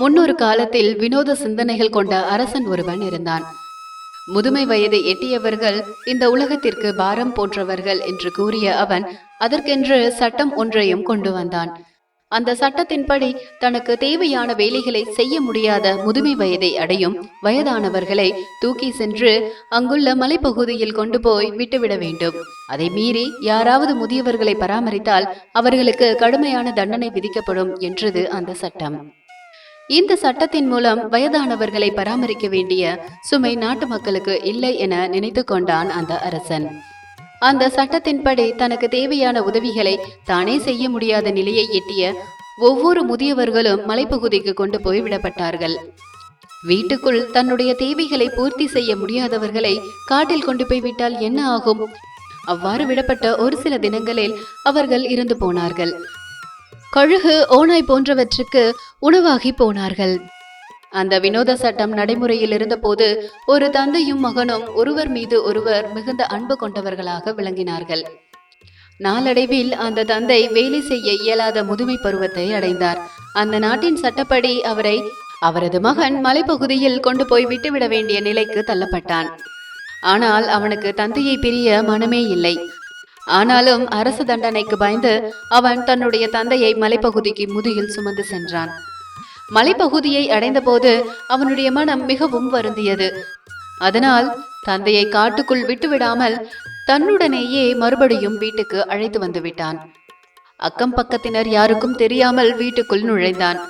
முன்னொரு காலத்தில் வினோத சிந்தனைகள் கொண்ட அரசன் ஒருவன் இருந்தான். முதுமை வயதை எட்டியவர்கள் இந்த உலகத்திற்கு பாரம் போன்றவர்கள் என்று கூறிய அவன் அதற்கென்று சட்டம் ஒன்றையும் கொண்டு வந்தான். அந்த சட்டத்தின்படி தனக்கு தேவையான வேலைகளை செய்ய முடியாத முதுமை வயதை அடையும் வயதானவர்களை தூக்கி சென்று அங்குள்ள மலைப்பகுதியில் கொண்டு போய் விட்டுவிட வேண்டும். அதை மீறி யாராவது முதியவர்களை பராமரித்தால் அவர்களுக்கு கடுமையான தண்டனை விதிக்கப்படும் என்றது அந்த சட்டம். இந்த சட்டத்தின் மூலம் வயதானவர்களை பராமரிக்க வேண்டிய சுமை நாட்டு மக்களுக்கு இல்லை என நினைத்து கொண்டான் அந்த அரசன். அந்த சட்டத்தின்படி தனக்கு தேவையான உதவிகளை தானே செய்ய முடியாத நிலையை எட்டிய ஒவ்வொரு முதியவர்களும் மலைப்பகுதிக்கு கொண்டு போய் விடப்பட்டார்கள். வீட்டுக்குள் தன்னுடைய தேவைகளை பூர்த்தி செய்ய முடியாதவர்களை காட்டில் கொண்டு போய் விட்டால் என்ன ஆகும்? அவ்வாறு விடப்பட்ட ஒரு சில தினங்களில் அவர்கள் இறந்து போனார்கள். கழுகு ஓநாய் போன்றவற்றுக்கு உணவாகி போனார்கள். அந்த வினோத சட்டம் நடைமுறையில் இருந்தபோது ஒரு தந்தையும் மகனும் ஒருவர் மீது ஒருவர் மிகுந்த அன்பு கொண்டவர்களாக விளங்கினார்கள். நாளடைவில் அந்த தந்தை வேலை செய்ய இயலாத முதுமை பருவத்தை அடைந்தார். அந்த நாட்டின் சட்டப்படி அவரை அவரது மகன் மலைப்பகுதியில் கொண்டு போய் விட்டுவிட வேண்டிய நிலைக்கு தள்ளப்பட்டான். ஆனால் அவனுக்கு தந்தையை பிரிய மனமே இல்லை. ஆனாலும் அரசு தண்டனைக்கு பயந்து அவன் தன்னுடைய தந்தையை மலைப்பகுதிக்கு முதுகில் சுமந்து சென்றான். மலைப்பகுதியை அடைந்தபோது அவனுடைய மனம் மிகவும் வருந்தியது. அதனால் தந்தையை காட்டுக்குள் விட்டுவிடாமல் தன்னுடனேயே மறுபடியும் வீட்டுக்கு அழைத்து வந்து விட்டான். அக்கம் பக்கத்தினர் யாருக்கும் தெரியாமல் வீட்டுக்குள் நுழைந்தான்.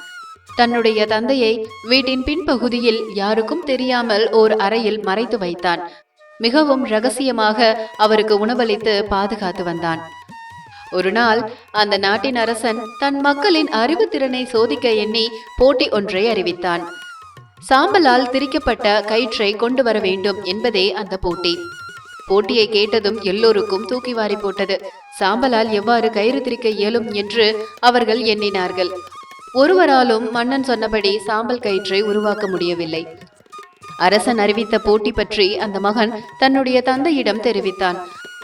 தன்னுடைய தந்தையை வீட்டின் பின்பகுதியில் யாருக்கும் தெரியாமல் ஓர் அறையில் மறைத்து வைத்தான். மிகவும் ரகசியமாக அவருக்கு உணவளித்து பாதுகாத்து வந்தான். ஒரு நாள் அந்த நாட்டின் அரசன் தன் மக்களின் அறிவுத்திறனை சோதிக்க எண்ணி போட்டி ஒன்றை அறிவித்தான். சாம்பலால் திரிக்கப்பட்ட கயிற்றை கொண்டு வர வேண்டும் என்பதே அந்த போட்டி. போட்டியை கேட்டதும் எல்லோருக்கும் தூக்கி வாரி போட்டது. சாம்பலால் எவ்வாறு கயிறு திரிக்க இயலும் என்று அவர்கள் எண்ணினார்கள். ஒருவராலும் மன்னன் சொன்னபடி சாம்பல் கயிற்றை உருவாக்க முடியவில்லை. அரசன் அறிவித்த போட்டி பற்றி அந்த மகன் தன்னுடைய தந்தையிடம் தெரிவித்தான்.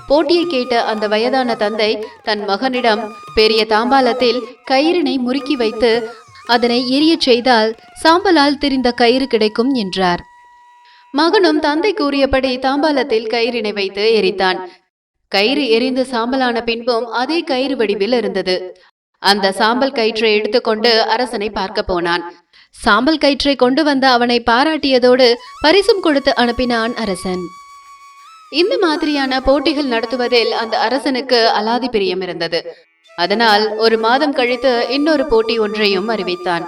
போட்டியை கேட்ட அந்த வயதான தந்தை தன் மகனிடம் பெரிய தாம்பாலத்தில் கயிறினை முறுக்கி வைத்து அதனை எரியச் செய்தால் சாம்பலால் திரிந்த கயிறு கிடைக்கும் என்றார். மகனும் தந்தை கூறியபடி தாம்பாலத்தில் கயிறினை வைத்து எரித்தான். கயிறு எரிந்து சாம்பலான பின்பும் அதே கயிறு வடிவில் இருந்தது. அந்த சாம்பல் கயிற்றை எடுத்துக்கொண்டு அரசனை பார்க்க போனான். சாம்பல் கயிற்றை கொண்டு வந்த அவனை பாராட்டியதோடு பரிசும் கொடுத்து அனுப்பினான் அரசன். இந்த மாதிரியான போட்டிகள் நடத்துவதில் அந்த அரசனுக்கு அலாதி பிரியம் இருந்தது. அதனால் ஒரு மாதம் கழித்து இன்னொரு போட்டி ஒன்றையும் அறிவித்தான்.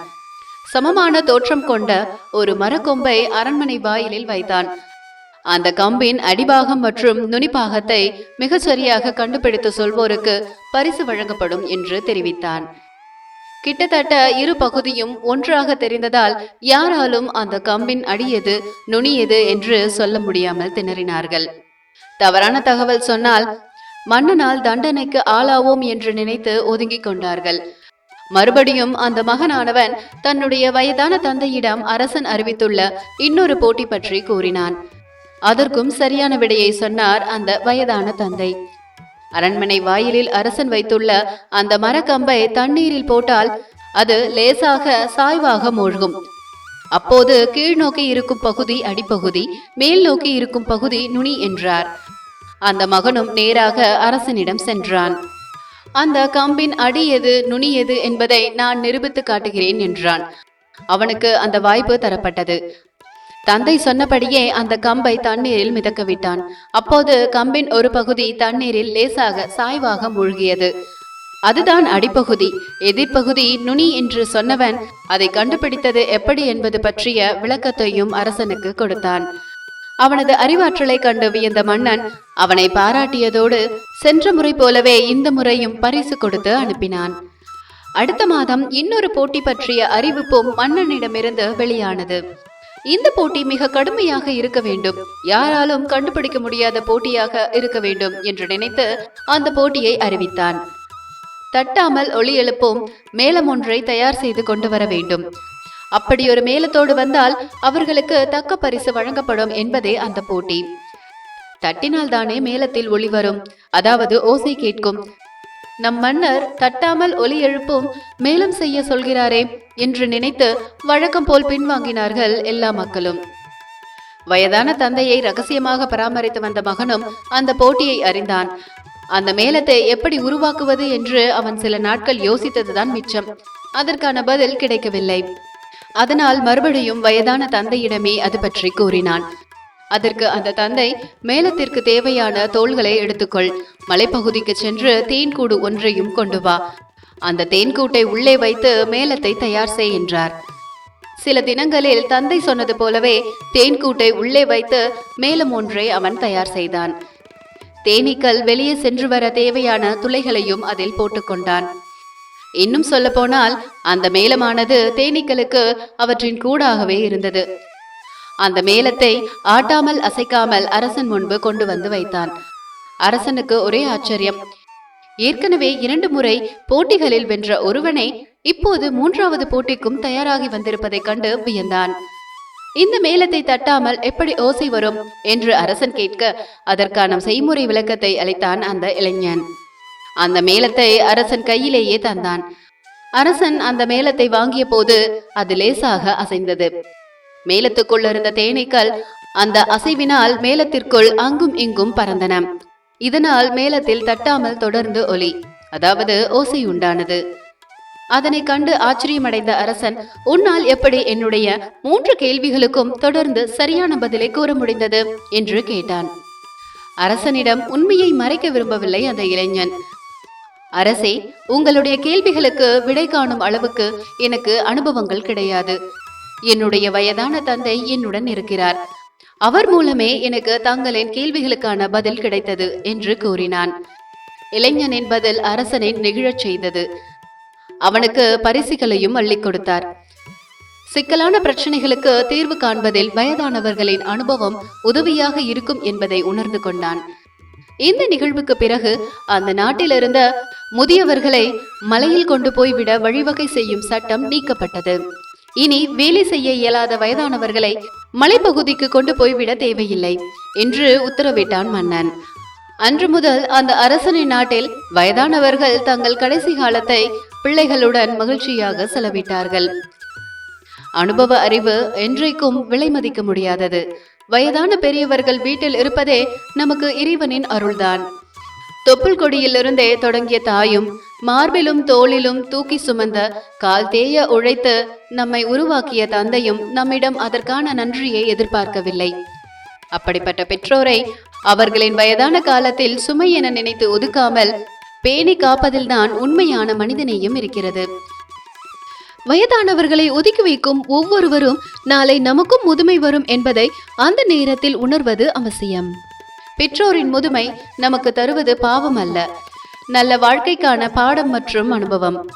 சமமான தோற்றம் கொண்ட ஒரு மரக்கொம்பை அரண்மனை வாயிலில் வைத்தான். அந்த கம்பின் அடிபாகம் மற்றும் நுனிப்பாகத்தை மிகச் சரியாக கண்டுபிடித்து சொல்வோருக்கு பரிசு வழங்கப்படும் என்று தெரிவித்தான். கிட்டத்தட்ட இரு பகுதியும் ஒன்றாக தெரிந்ததால் யாராலும் அந்த கம்பின் அடியது நுனியது என்று சொல்ல முடியாமல் திணறினார்கள். தவறான தகவல் சொன்னால் மன்னனால் தண்டனைக்கு ஆளாவோம் என்று நினைத்து ஒதுங்கிக் கொண்டார்கள். மறுபடியும் அந்த மகனானவன் தன்னுடைய வயதான தந்தையிடம் அரசன் அறிவித்துள்ள இன்னொரு போட்டி பற்றி கூறினான். அதற்கும் சரியான விடையை சொன்னார் அந்த வயதான தந்தை. அரண்மனை வாயிலில் அரசன் வைத்துள்ள அந்த மரக்கம்பை தண்ணீரில் போட்டால் அது லேசாக சாய்வாக மூழ்கும். அப்போது கீழ் நோக்கி இருக்கும் பகுதி அடிப்பகுதி மேல் நோக்கி இருக்கும் பகுதி நுனி என்றார். அந்த மகனும் நேராக அரசனிடம் சென்றான். அந்த கம்பின் அடி எது நுனி எது என்பதை நான் நிரூபித்து காட்டுகிறேன் என்றான். அவனுக்கு அந்த வாய்ப்பு தரப்பட்டது. தந்தை சொன்னபடியே அந்த கம்பை தண்ணீரில் மிதக்க விட்டான் அப்போது கம்பின் ஒரு பகுதி தண்ணீரில் லேசாக சாய்வாக மூழ்கியது. அதுதான் அடிப்பகுதி. எதிர்ப்பகுதி நுனி என்று சொன்னவன் அதை கண்டுபிடித்தது எப்படி என்பது பற்றிய விளக்கத்தையும் அரசனுக்கு கொடுத்தான். அவனது அறிவாற்றலை கண்டு வியந்த மன்னன் அவனை பாராட்டியதோடு சென்ற முறை போலவே இந்த முறையும் பரிசு கொடுத்து அனுப்பினான். அடுத்த மாதம் இன்னொரு போட்டி பற்றிய அறிவிப்பும் மன்னனிடமிருந்து வெளியானது. இந்த போட்டி மிக கடுமையாக இருக்க வேண்டும். யாராலும் கண்டுபிடிக்க முடியாத போட்டியாக இருக்க வேண்டும் என்று நினைத்து அந்த போட்டியை அறிவித்தான். தட்டாமல் ஒளி எழுப்பும் மேளம் ஒன்றை தயார் செய்து கொண்டு வர வேண்டும். அப்படி ஒரு மேளத்தோடு வந்தால் அவர்களுக்கு தக்க பரிசு வழங்கப்படும் என்பதே அந்த போட்டி. தட்டினால் தானே மேளத்தில் ஒளி வரும். அதாவது ஓசை கேட்கும். நம் மன்னர் தட்டாமல் ஒலி எழுப்பும் மேலும் செய்ய சொல்கிறாரே என்று நினைத்து வழக்கம் போல் பின்வாங்கினார்கள் எல்லா மக்களும். வயதான தந்தையை ரகசியமாக பராமரித்து வந்த மகனும் அந்த போட்டியை அறிந்தான். அந்த மேளத்தை எப்படி உருவாக்குவது என்று அவன் சில நாட்கள் யோசித்ததுதான் மிச்சம். அதற்கான பதில் கிடைக்கவில்லை. அதனால் மறுபடியும் வயதான தந்தையிடமே அது பற்றி கூறினான். அதற்கு அந்த தந்தை மேலத்திற்கு தேவையான தோள்களை எடுத்துக்கொள். மலைப்பகுதிக்கு சென்று தேன்கூடு ஒன்றையும் கொண்டு வா. அந்த தேன்கூட்டை உள்ளே வைத்து மேளத்தை தயார் செய் என்றார். சில தினங்களில் தந்தை சொன்னது போலவே தேன்கூட்டை உள்ளே வைத்து மேலும் ஒன்றை அவன் தயார் செய்தான். தேனீக்கள் வெளியே சென்று வர தேவையான துளைகளையும் அதில் போட்டுக்கொண்டான் இன்னும் சொல்லப்போனால் அந்த மேளமானது தேனீக்களுக்கு அவற்றின் கூடாகவே இருந்தது. அந்த மேளத்தை ஆட்டாமல் அசைக்காமல் அரசன் முன்பு கொண்டு வந்து வைத்தான். அரசனுக்கு ஒரே ஆச்சரியம். ஏற்கனவே இரண்டு முறை போட்டிகளில் வென்ற ஒருவனை இப்போது மூன்றாவது போட்டிக்கும் தயாராகி வந்திருப்பதைக் கண்டு வியந்தான். இந்த மேளத்தை தட்டாமல் எப்படி ஓசை வரும் என்று அரசன் கேட்க அதற்கான செய்முறை விளக்கத்தை அளித்தான் அந்த இளைஞன். அந்த மேளத்தை அரசன் கையிலேயே தந்தான். அரசன் அந்த மேளத்தை வாங்கிய போது அது லேசாக அசைந்தது. மேலத்துக்குள் இருந்த தேனீக்கள் அந்த அசைவினால் மேளத்திற்குள் அங்கும் இங்கும் பறந்தன. இதனால் மேளத்தில் தட்டாமல் தொடர்ந்து ஒலி அதாவது ஓசை உண்டானது. அதனை கண்டு ஆச்சரியமடைந்த அரசன் உன்னால் எப்படி என்னுடைய மூன்று கேள்விகளுக்கும் தொடர்ந்து சரியான பதிலை கூற முடிந்தது? என்று கேட்டான். அரசனிடம் உண்மையை மறைக்க விரும்பவில்லை அந்த இளைஞன். அரசே உங்களுடைய கேள்விகளுக்கு விடை காணும் அளவுக்கு எனக்கு அனுபவங்கள் கிடையாது. என்னுடைய வயதான தந்தை என்னுடன் இருக்கிறார். அவர் மூலமே எனக்கு தங்களின் கேள்விகளுக்கான பதில் கிடைத்தது என்று கூறினான். இளைஞனின் பதில் அரசனை நெகிழச் செய்தது. அவனுக்கு பரிசுகளையும் அள்ளிக் கொடுத்தார். சிக்கலான பிரச்சனைகளுக்கு தீர்வு காண்பதில் வயதானவர்களின் அனுபவம் உதவியாக இருக்கும் என்பதை உணர்ந்து கொண்டான். இந்த நிகழ்வுக்கு பிறகு அந்த நாட்டில் இருந்த முதியவர்களை மலையில் கொண்டு போய்விட வழிவகை செய்யும் சட்டம் நீக்கப்பட்டது. இனி வேலை செய்ய இயலாத வயதானவர்களை மலைப்பகுதிக்கு கொண்டு போய்விட தேவையில்லை என்று உத்தரவிட்டான் மன்னன். அன்று முதல் அந்த அரசனின் நாட்டில் வயதானவர்கள் தங்கள் கடைசி காலத்தை பிள்ளைகளுடன் மகிழ்ச்சியாக செலவிட்டார்கள். அனுபவ அறிவு என்றைக்கும் விலை மதிக்க முடியாதது. வயதான பெரியவர்கள் வீட்டில் இருப்பதே நமக்கு இறைவனின் அருள்தான். தொப்புள் கொடியிலிருந்தே தொடங்கிய தாயும் மார்பிலும் தோளிலும் தூக்கி சுமந்த கால் தேய உழைத்து நம்மை உருவாக்கிய தந்தையும் நம்மிடம் அதற்கான நன்றியை எதிர்பார்க்கவில்லை. அப்படிப்பட்ட பெற்றோரை அவர்களின் வயதான காலத்தில் சுமை என நினைத்து ஒதுக்காமல் பேணி காப்பதில்தான் உண்மையான மனிதநேயம் இருக்கிறது. வயதானவர்களை ஒதுக்கி வைக்கும் ஒவ்வொருவரும் நாளை நமக்கும் முதுமை வரும் என்பதை அந்த நேரத்தில் உணர்வது அவசியம். பெற்றோரின் முதுமை நமக்கு தருவது பாவம் அல்ல நல்ல வாழ்க்கைக்கான பாடம் மற்றும் அனுபவம்.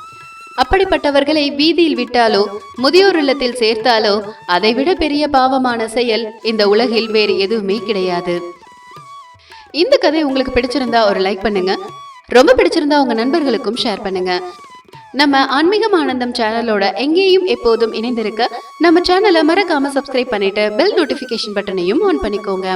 அப்படிப்பட்டவர்களை வீதியில் விட்டாலோ முதியோர் இல்லத்தில் சேர்த்தாலோ அதைவிட பெரிய பாவமான செயல் இந்த உலகில் வேறு எதுவுமே கிடையாது. இந்த கதை உங்களுக்கு பிடிச்சிருந்தா ஒரு லைக் பண்ணுங்க. ரொம்ப பிடிச்சிருந்தா உங்க நண்பர்களுக்கும் ஷேர் பண்ணுங்க. நம்ம ஆன்மீகம் ஆனந்தம் சேனலோட எங்கேயும் எப்போதும் இணைந்திருக்க நம்ம சேனலை மறக்காம சப்ஸ்கிரைப் பண்ணிட்டு பெல் நோட்டிஃபிகேஷன் பட்டனையும் ஆன் பண்ணிக்கோங்க.